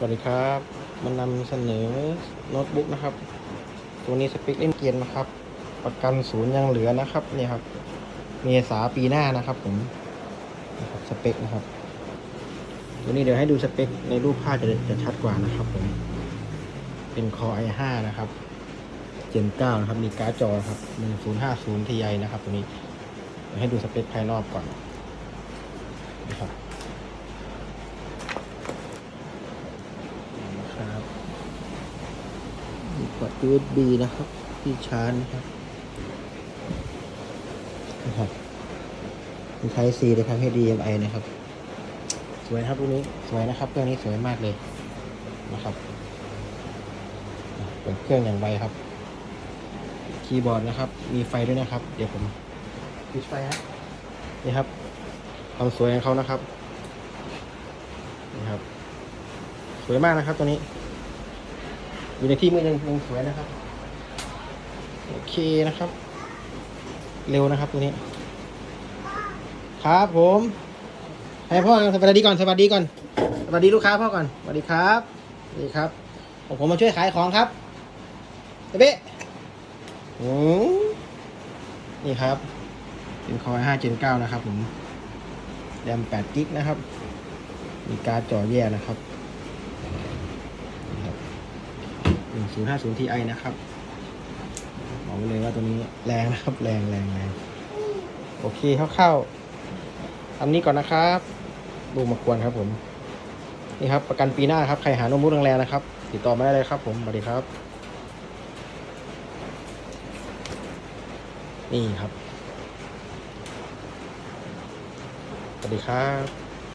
สวัสดีครับมันำเสนอโน้ตบุ๊กนะครับ ตัวนี้สเปคเล่นเกียนนะครับ ประกันศูนย์ยังเหลือนะครับเนี่ยครับ เมษาปีหน้านะครับผมนะครับสเปคนะครับ ตัวนี้เดี๋ยวให้ดูสเปคในรูปภาพจะจะชัดกว่านะครับผม เป็น Core i5 นะครับ Gen 9นะครับ มีการ์ดจอครับ1050 Ti นะครับ ตัวนี้ ให้ดูสเปคภายนอกก่อนนะครับมี พอร์ต USB นะครับ ที่ชาร์จนะครับนะครับมีไทป์ C เลยครับให้ DMI นะครับ สวยนะครับรุ่นนี้สวยนะครับเครื่องนี้สวยมากเลยนะครับเปิดเครื่องอย่างไวครับ คีย์บอร์ดนะครับ มีไฟด้วยนะครับ เดี๋ยวผมปิดไฟฮะนี่ครับความสวยของเขานะครับนี่ครับ สวยมากนะครับตัวนี้ อยู่ในที่มืดยังยังสวยนะครับ โอเคนะครับ เร็วนะครับตัวนี้ ครับผมให้พ่อสวัสดีก่อนสวัสดีก่อนสวัสดีลูกค้าพ่อก่อนสวัสดีครับสวัสดีครับผมผมมาช่วยขายของครับเบ๊ะอืมนี่ครับเป็นคอย5 Gen 9นะครับผมแรม8กิกนะครับ มีการ์ดจอแย่นะครับ 1050 Ti นะครับบอกไว้เลยว่าตัวนี้แรงนะครับ แรงแรงแรงโอเคคร่าๆอันนี้ก่อนนะครับลูมากวนครับผมนี่ครับ ประกันปีหน้าครับใครหาโน้ตบุ๊กแรงๆนะครับ ติดต่อมาได้เลยครับ ผมสวัสดีครับ นี่ครับสวัสดีครับ